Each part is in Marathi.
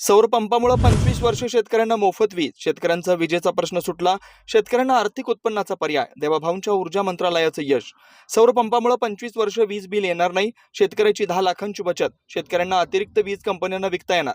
सौर पंपामुळे पंचवीस वर्ष शेतकऱ्यांना मोफत वीज. शेतकऱ्यांचा विजेचा प्रश्न सुटला. शेतकऱ्यांना आर्थिक उत्पन्नाचा पर्याय. देवाभाऊंच्या ऊर्जा मंत्रालयाचं यश. सौर पंपामुळे पंचवीस वर्ष वीज बिल येणार नाही. शेतकऱ्याची दहा लाखांची बचत. शेतकऱ्यांना अतिरिक्त वीज कंपन्यांना विकता येणार.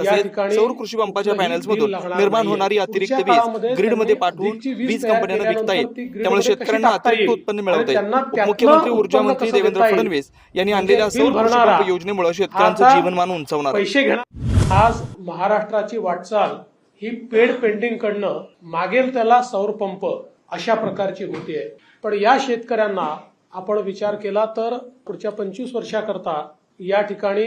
सौर कृषी पंपाच्या पॅनल्स मधून निर्माण. होणारी अतिरिक्त वीज ग्रीडमध्ये त्यांनी पाठवून वीज कंपन्यांना विकता येईल त्यामुळे शेतकऱ्यांना अतिरिक्त? उत्पन्न मिळवता येईल उपमुख्यमंत्री ऊर्जा मंत्री देवेंद्र? फडणवीस यांनी म्हणजे आणलेल्या सौर कृषी पंप योजनेमुळे शेतकऱ्यांचं जीवनमान उंचावणार आज महाराष्ट्राची वाटचाल ही पेड पेंटिंग कडनं मागेल त्याला सौर पंप अशा प्रकारची होतीये पण या शेतकऱ्यांना आपण विचार केला तर पुढच्या पंचवीस वर्षाकरता या ठिकाणी